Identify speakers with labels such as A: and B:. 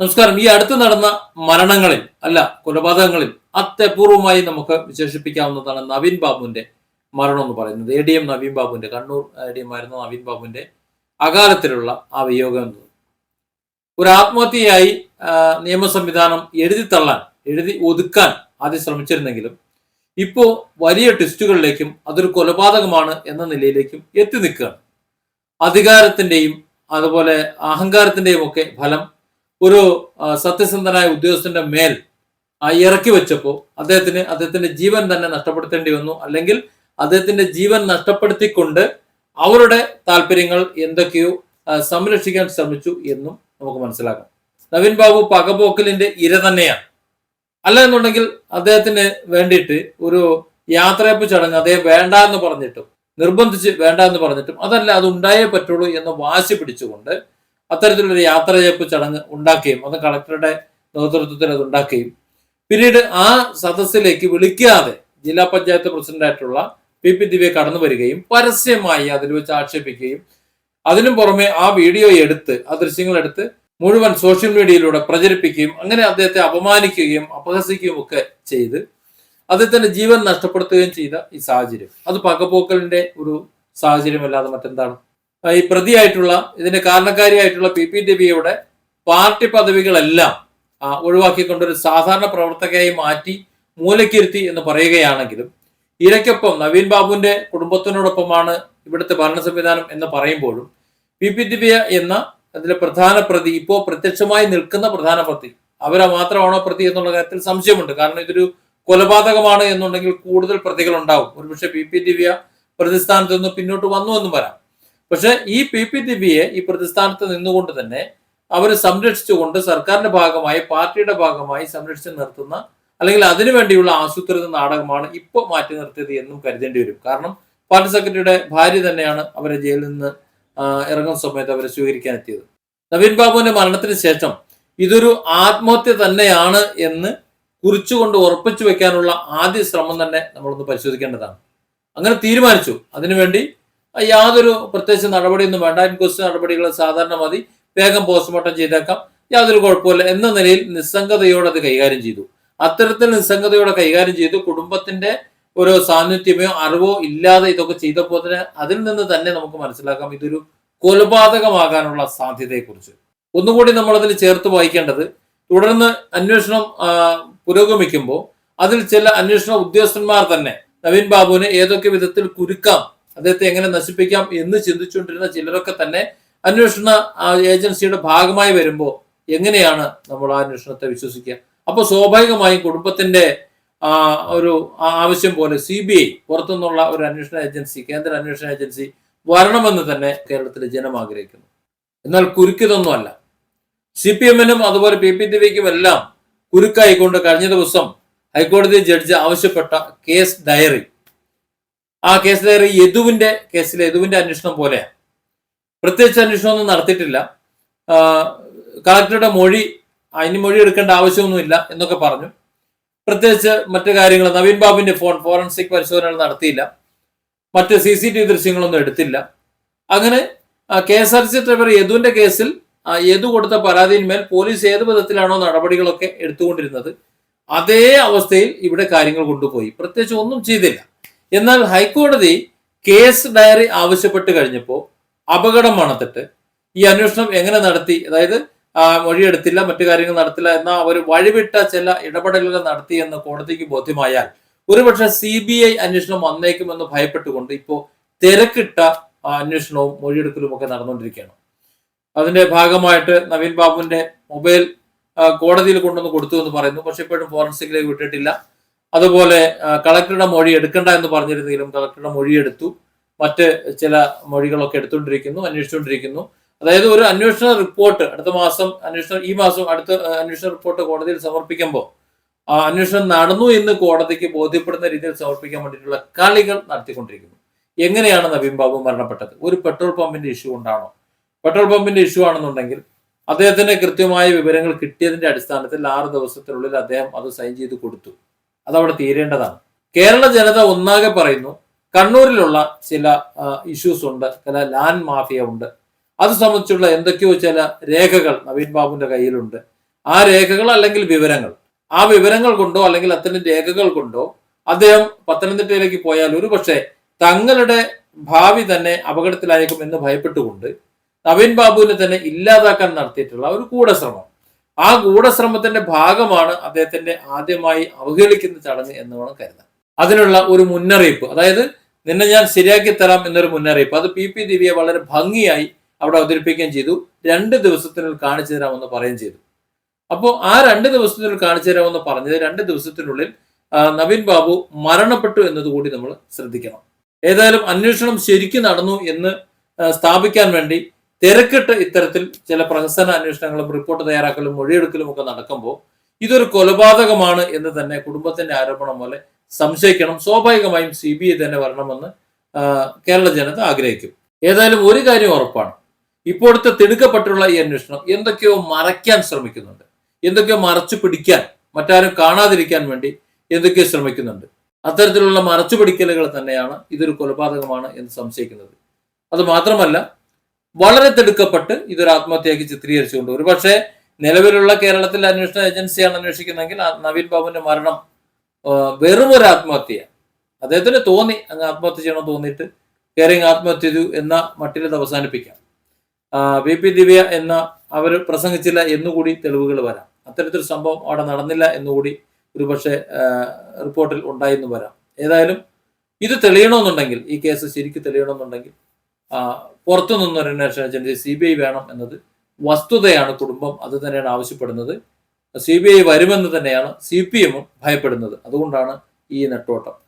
A: നമസ്കാരം. ഈ അടുത്ത് നടന്ന മരണങ്ങളിൽ അല്ല കൊലപാതകങ്ങളിൽ അത്യപൂർവമായി നമുക്ക് വിശേഷിപ്പിക്കാവുന്നതാണ് നവീൻ ബാബുവിന്റെ മരണം എന്ന് പറയുന്നത്. എ ഡി എം നവീൻ ബാബുവിന്റെ കണ്ണൂർ എ ഡി എം ആയിരുന്ന നവീൻ ബാബുവിന്റെ അകാലത്തിലുള്ള ആ വിയോഗം എന്നത് ഒരു ആത്മഹത്യയായി നിയമ സംവിധാനം എഴുതി തള്ളാൻ എഴുതി ഒതുക്കാൻ ആദ്യം ശ്രമിച്ചിരുന്നെങ്കിലും ഇപ്പോൾ വലിയ ട്വിസ്റ്റുകളിലേക്കും അതൊരു കൊലപാതകമാണ് എന്ന നിലയിലേക്കും എത്തി നിൽക്കുകയാണ്. അധികാരത്തിന്റെയും അതുപോലെ അഹങ്കാരത്തിന്റെയും ഒക്കെ ഫലം ഒരു സത്യസന്ധനായ ഉദ്യോഗസ്ഥന്റെ മേൽ ഇറക്കി വെച്ചപ്പോൾ അദ്ദേഹത്തിന് അദ്ദേഹത്തിന്റെ ജീവൻ തന്നെ നഷ്ടപ്പെടുത്തേണ്ടി വന്നു. അല്ലെങ്കിൽ അദ്ദേഹത്തിന്റെ ജീവൻ നഷ്ടപ്പെടുത്തിക്കൊണ്ട് അവരുടെ താല്പര്യങ്ങൾ എന്തൊക്കെയോ സംരക്ഷിക്കാൻ ശ്രമിച്ചു എന്നും നമുക്ക് മനസ്സിലാക്കാം. നവീൻ ബാബു പകപോക്കലിന്റെ ഇര തന്നെയാണ്. അല്ല എന്നുണ്ടെങ്കിൽ അദ്ദേഹത്തിന് വേണ്ടിയിട്ട് ഒരു യാത്രയപ്പ് ചടങ്ങ് അദ്ദേഹം വേണ്ട എന്ന് പറഞ്ഞിട്ടും നിർബന്ധിച്ച് വേണ്ട എന്ന് പറഞ്ഞിട്ടും അതല്ല അത് ഉണ്ടായേ പറ്റുള്ളൂ എന്ന് വാശി പിടിച്ചുകൊണ്ട് അത്തരത്തിലൊരു യാത്രയപ്പ് ചടങ്ങ് ഉണ്ടാക്കുകയും അത് കളക്ടറുടെ നേതൃത്വത്തിൽ അത് ഉണ്ടാക്കുകയും. പിന്നീട് ആ സദസ്സിലേക്ക് വിളിക്കാതെ ജില്ലാ പഞ്ചായത്ത് പ്രസിഡന്റായിട്ടുള്ള പി പി ദിവ്യ കടന്നു വരികയും പരസ്യമായി അതിൽ വെച്ച് ആക്ഷേപിക്കുകയും അതിനും പുറമെ ആ വീഡിയോ എടുത്ത് ആ ദൃശ്യങ്ങൾ എടുത്ത് മുഴുവൻ സോഷ്യൽ മീഡിയയിലൂടെ പ്രചരിപ്പിക്കുകയും അങ്ങനെ അദ്ദേഹത്തെ അപമാനിക്കുകയും അപഹസിക്കുകയും ഒക്കെ ചെയ്ത് അദ്ദേഹത്തിന്റെ ജീവൻ നഷ്ടപ്പെടുത്തുകയും ചെയ്ത ഈ സാഹചര്യം. അത് പകപോക്കലിന്റെ ഒരു സാഹചര്യമല്ലാതെ മറ്റെന്താണ്? ഈ പ്രതിയായിട്ടുള്ള ഇതിന്റെ കാരണക്കാരിയായിട്ടുള്ള പി പി ദേവിയുടെ പാർട്ടി പദവികളെല്ലാം ഒഴിവാക്കിക്കൊണ്ടൊരു സാധാരണ പ്രവർത്തകയായി മാറ്റി മൂലക്കിരുത്തി എന്ന് പറയുകയാണെങ്കിലും ഇരയ്ക്കൊപ്പം നവീൻ ബാബുവിന്റെ കുടുംബത്തിനോടൊപ്പമാണ് ഇവിടുത്തെ ഭരണ സംവിധാനം എന്ന് പറയുമ്പോഴും പി പി ദിവ്യ എന്ന അതിലെ പ്രധാന പ്രതി ഇപ്പോ പ്രത്യക്ഷമായി നിൽക്കുന്ന പ്രധാന പ്രതി അവരെ മാത്രമാണോ പ്രതി എന്നുള്ള കാര്യത്തിൽ സംശയമുണ്ട്. കാരണം ഇതൊരു കൊലപാതകമാണ് എന്നുണ്ടെങ്കിൽ കൂടുതൽ പ്രതികൾ ഉണ്ടാവും ഒരുപക്ഷെ പി പി ദിവ്യ പ്രതിസ്ഥാനത്ത് നിന്ന് പിന്നോട്ട് വന്നു എന്നും വരാം. പക്ഷെ ഈ പി പി ദിവ്യയെ ഈ പ്രതിസ്ഥാനത്ത് നിന്നുകൊണ്ട് തന്നെ അവർ സംരക്ഷിച്ചുകൊണ്ട് സർക്കാരിന്റെ ഭാഗമായി പാർട്ടിയുടെ ഭാഗമായി സംരക്ഷിച്ച് നിർത്തുന്ന അല്ലെങ്കിൽ അതിനുവേണ്ടിയുള്ള ആസൂത്രിത നാടകമാണ് ഇപ്പോൾ മാറ്റി നിർത്തിയത് എന്നും കരുതേണ്ടി വരും. കാരണം പാർട്ടി സെക്രട്ടറിയുടെ ഭാര്യ തന്നെയാണ് അവരെ ജയിലിൽ നിന്ന് ഇറങ്ങുന്ന സമയത്ത് അവരെ സ്വീകരിക്കാൻ എത്തിയത്. നവീൻ ബാബുവിന്റെ മരണത്തിന് ശേഷം ഇതൊരു ആത്മഹത്യ തന്നെയാണ് എന്ന് കുറിച്ചുകൊണ്ട് ഉറപ്പിച്ചു വെക്കാനുള്ള ആദ്യ ശ്രമം തന്നെ നമ്മളൊന്ന് പരിശോധിക്കേണ്ടതാണ്. അങ്ങനെ തീരുമാനിച്ചു. അതിനുവേണ്ടി യാതൊരു പ്രത്യേകിച്ച് നടപടിയൊന്നും വേണ്ട. ഇൻക്വസ്റ്റ് നടപടികൾ സാധാരണ മതി. വേഗം പോസ്റ്റ്മോർട്ടം ചെയ്തേക്കാം. യാതൊരു കുഴപ്പമില്ല എന്ന നിലയിൽ നിസ്സംഗതയോടെ അത് കൈകാര്യം ചെയ്തു. അത്തരത്തിൽ നിസ്സംഗതയോടെ കൈകാര്യം ചെയ്തു. കുടുംബത്തിന്റെ ഒരു സാന്നിധ്യമോ അറിവോ ഇല്ലാതെ ഇതൊക്കെ ചെയ്തപ്പോൾ തന്നെ അതിൽ നിന്ന് തന്നെ നമുക്ക് മനസ്സിലാക്കാം. ഇതൊരു കൊലപാതകമാകാനുള്ള സാധ്യതയെക്കുറിച്ച്. ഒന്നുകൂടി നമ്മൾ അതിൽ ചേർത്ത് വായിക്കേണ്ടത് തുടർന്ന് അന്വേഷണം പുരോഗമിക്കുമ്പോൾ അതിൽ ചില അന്വേഷണ ഉദ്യോഗസ്ഥന്മാർ തന്നെ നവീൻ ബാബുവിനെ ഏതൊക്കെ വിധത്തിൽ കുരുക്കാം അദ്ദേഹത്തെ എങ്ങനെ നശിപ്പിക്കാം എന്ന് ചിന്തിച്ചുകൊണ്ടിരുന്ന ചിലരൊക്കെ തന്നെ അന്വേഷണ ഏജൻസിയുടെ ഭാഗമായി വരുമ്പോൾ എങ്ങനെയാണ് നമ്മൾ ആ അന്വേഷണത്തെ വിശ്വസിക്കുക? അപ്പോൾ സ്വാഭാവികമായും കുടുംബത്തിന്റെ ഒരു ആവശ്യം പോലെ സി ബി ഐ പുറത്തുനിന്നുള്ള ഒരു അന്വേഷണ ഏജൻസി കേന്ദ്ര അന്വേഷണ ഏജൻസി വരണമെന്ന് തന്നെ കേരളത്തിലെ ജനം ആഗ്രഹിക്കുന്നു. എന്നാൽ കുരുക്കിതൊന്നുമല്ല സി പി എമ്മിനും അതുപോലെ പി പി ദിവ്യക്കും എല്ലാം കുരുക്കായിക്കൊണ്ട് കഴിഞ്ഞ ദിവസം ഹൈക്കോടതി ജഡ്ജി ആവശ്യപ്പെട്ട കേസ് ഡയറി ആ ഡയറി യദുവിന്റെ കേസിൽ യദുവിന്റെ അന്വേഷണം പോലെയാണ് പ്രത്യേകിച്ച് അന്വേഷണമൊന്നും നടത്തിയിട്ടില്ല. കളക്ടറുടെ മൊഴി അതിന് മൊഴി എടുക്കേണ്ട ആവശ്യമൊന്നുമില്ല എന്നൊക്കെ പറഞ്ഞു. പ്രത്യേകിച്ച് മറ്റു കാര്യങ്ങൾ നവീൻ ബാബുവിന്റെ ഫോൺ ഫോറൻസിക് പരിശോധനകൾ നടത്തിയില്ല. മറ്റ് സി സി ടി വി ദൃശ്യങ്ങളൊന്നും എടുത്തില്ല. അങ്ങനെ K S R C driver യദുവിന്റെ കേസിൽ യദു കൊടുത്ത പരാതിയിന്മേൽ പോലീസ് ഏത് വിധത്തിലാണോ നടപടികളൊക്കെ എടുത്തുകൊണ്ടിരുന്നത് അതേ അവസ്ഥയിൽ ഇവിടെ കാര്യങ്ങൾ കൊണ്ടുപോയി. പ്രത്യേകിച്ച് ഒന്നും ചെയ്തില്ല. എന്നാൽ ഹൈക്കോടതി കേസ് ഡയറി ആവശ്യപ്പെട്ട് കഴിഞ്ഞപ്പോൾ അപകടം മണത്തിട്ട് ഈ അന്വേഷണം എങ്ങനെ നടത്തി? അതായത് മൊഴിയെടുത്തില്ല മറ്റു കാര്യങ്ങൾ നടത്തില്ല എന്ന അവർ വഴിവിട്ട ചില ഇടപെടലുകൾ നടത്തി എന്ന് കോടതിക്ക് ബോധ്യമായാൽ ഒരുപക്ഷെ സി ബി ഐ അന്വേഷണം വന്നേക്കുമെന്ന് ഭയപ്പെട്ടുകൊണ്ട് ഇപ്പോൾ തിരക്കിട്ട അന്വേഷണവും മൊഴിയെടുക്കലും ഒക്കെ നടന്നുകൊണ്ടിരിക്കുകയാണ്. അതിന്റെ ഭാഗമായിട്ട് നവീൻ ബാബുവിന്റെ മൊബൈൽ കോടതിയിൽ കൊണ്ടുവന്ന് കൊടുത്തു എന്ന് പറയുന്നു. പക്ഷെ ഇപ്പോഴും ഫോറൻസിക്കിലേക്ക് വിട്ടിട്ടില്ല. അതുപോലെ കളക്ടറുടെ മൊഴി എടുക്കണ്ട എന്ന് പറഞ്ഞിരുന്നെങ്കിലും കളക്ടറുടെ മൊഴി എടുത്തു മറ്റ് ചില മൊഴികളൊക്കെ എടുത്തുകൊണ്ടിരിക്കുന്നു അന്വേഷിച്ചുകൊണ്ടിരിക്കുന്നു. അതായത് ഒരു അന്വേഷണ റിപ്പോർട്ട് അടുത്ത മാസം അന്വേഷണം ഈ മാസം അടുത്ത അന്വേഷണ റിപ്പോർട്ട് കോടതിയിൽ സമർപ്പിക്കുമ്പോൾ ആ അന്വേഷണം നടന്നു എന്ന് കോടതിക്ക് ബോധ്യപ്പെടുന്ന രീതിയിൽ സമർപ്പിക്കാൻ വേണ്ടിയിട്ടുള്ള കളികൾ നടത്തിക്കൊണ്ടിരിക്കുന്നു. എങ്ങനെയാണ് നവീൻ ബാബു മരണപ്പെട്ടത്? ഒരു പെട്രോൾ പമ്പിന്റെ ഇഷ്യൂ കൊണ്ടാണോ? പെട്രോൾ പമ്പിന്റെ ഇഷ്യൂ ആണെന്നുണ്ടെങ്കിൽ അദ്ദേഹത്തിന്റെ കൃത്യമായ വിവരങ്ങൾ കിട്ടിയതിന്റെ അടിസ്ഥാനത്തിൽ ആറ് ദിവസത്തിനുള്ളിൽ അദ്ദേഹം അത് സൈൻ ചെയ്ത് കൊടുത്തു. അതവിടെ തീരേണ്ടതാണ്. കേരള ജനത ഒന്നാകെ പറയുന്നു കണ്ണൂരിലുള്ള ചില ഇഷ്യൂസ് ഉണ്ട് ചില ലാൻഡ് മാഫിയ ഉണ്ട്. അത് സംബന്ധിച്ചുള്ള എന്തൊക്കെയോ ചില രേഖകൾ നവീൻ ബാബുവിന്റെ കയ്യിലുണ്ട്. ആ രേഖകൾ അല്ലെങ്കിൽ വിവരങ്ങൾ. ആ വിവരങ്ങൾ കൊണ്ടോ അല്ലെങ്കിൽ അത്തരം രേഖകൾ കൊണ്ടോ അദ്ദേഹം പത്തനംതിട്ടയിലേക്ക് പോയാൽ ഒരുപക്ഷെ തങ്ങളുടെ ഭാവി തന്നെ അപകടത്തിലായേക്കും എന്ന് ഭയപ്പെട്ടുകൊണ്ട് നവീൻ ബാബുവിനെ തന്നെ ഇല്ലാതാക്കാൻ നടത്തിയിട്ടുള്ള ഒരു ഗൂഢശ്രമം ആ ഗൂഢശ്രമത്തിന്റെ ഭാഗമാണ് അദ്ദേഹത്തിന്റെ ആദ്യമായി അവഹേളിക്കുന്ന ചടങ്ങ് എന്ന് വേണം കരുതാൻ. അതിനുള്ള ഒരു മുന്നറിയിപ്പ് അതായത് നിന്നെ ഞാൻ ശരിയാക്കി തരാം എന്നൊരു മുന്നറിയിപ്പ്. അത് പി പി ദിവ്യ വളരെ ഭംഗിയായി അവിടെ അവതരിപ്പിക്കുകയും ചെയ്തു. രണ്ട് ദിവസത്തിനുള്ളിൽ കാണിച്ചു തരാമെന്ന് പറയുകയും ചെയ്തു. അപ്പോൾ ആ രണ്ട് ദിവസത്തിനുള്ളിൽ കാണിച്ചു തരാമെന്ന് പറഞ്ഞത് രണ്ട് ദിവസത്തിനുള്ളിൽ നവീൻ ബാബു മരണപ്പെട്ടു എന്നതുകൂടി നമ്മൾ ശ്രദ്ധിക്കണം. ഏതായാലും അന്വേഷണം ശരിക്കും നടന്നു എന്ന് സ്ഥാപിക്കാൻ വേണ്ടി തിരക്കിട്ട് ഇത്തരത്തിൽ ചില പ്രഹസന അന്വേഷണങ്ങളും റിപ്പോർട്ട് തയ്യാറാക്കലും മൊഴിയെടുക്കലും ഒക്കെ നടക്കുമ്പോൾ ഇതൊരു കൊലപാതകമാണ് എന്ന് തന്നെ കുടുംബത്തിന്റെ ആരോപണം പോലെ സംശയിക്കണം. സ്വാഭാവികമായും സി ബി ഐ തന്നെ വരണമെന്ന് കേരള ജനത ആഗ്രഹിക്കും. ഏതായാലും ഒരു കാര്യം ഉറപ്പാണ്. ഇപ്പോഴത്തെ തിടുക്കപ്പെട്ടുള്ള ഈ അന്വേഷണം എന്തൊക്കെയോ മറയ്ക്കാൻ ശ്രമിക്കുന്നുണ്ട്. എന്തൊക്കെയോ മറച്ചു പിടിക്കാൻ മറ്റാരും കാണാതിരിക്കാൻ വേണ്ടി എന്തൊക്കെയോ ശ്രമിക്കുന്നുണ്ട്. അത്തരത്തിലുള്ള മറച്ചു പിടിക്കലുകൾ തന്നെയാണ് ഇതൊരു കൊലപാതകമാണ് എന്ന് സംശയിക്കുന്നത്. അത് മാത്രമല്ല വളരെ തിടുക്കപ്പെട്ട് ഇതൊരു ആത്മഹത്യയാക്കി ചിത്രീകരിച്ചുകൊണ്ട് ഒരു പക്ഷേ നിലവിലുള്ള കേരളത്തിലെ അന്വേഷണ ഏജൻസിയാണ് അന്വേഷിക്കുന്നതെങ്കിൽ നവീൻ ബാബുവിന്റെ മരണം വെറും ഒരു ആത്മഹത്യ. അദ്ദേഹത്തിന് തോന്നി അങ്ങ് ആത്മഹത്യ ചെയ്യണമെന്ന് തോന്നിയിട്ട് കയറിങ് ആത്മഹത്യ ചെയ്തു എന്ന മട്ടിൽ ഇത് അവസാനിപ്പിക്കാം. വി. പി. ദിവ്യ എന്ന അവർ പ്രസംഗിച്ചില്ല എന്നുകൂടി തെളിവുകൾ വരാം. അത്തരത്തിലൊരു സംഭവം അവിടെ നടന്നില്ല എന്നുകൂടി ഒരു പക്ഷേ റിപ്പോർട്ടിൽ ഉണ്ടായെന്ന് വരാം. ഏതായാലും ഇത് തെളിയണമെന്നുണ്ടെങ്കിൽ ഈ കേസ് ശരിക്കും തെളിയണമെന്നുണ്ടെങ്കിൽ പുറത്തു നിന്നൊരു അന്വേഷണ ഏജൻസി സി ബി ഐ വേണം എന്നത് വസ്തുതയാണ് കുടുംബം അത് തന്നെയാണ് ആവശ്യപ്പെടുന്നത്. സി ബി ഐ വരുമെന്ന് തന്നെയാണ് സി പി എമ്മും ഭയപ്പെടുന്നത്. അതുകൊണ്ടാണ് ഈ നെട്ടോട്ടം.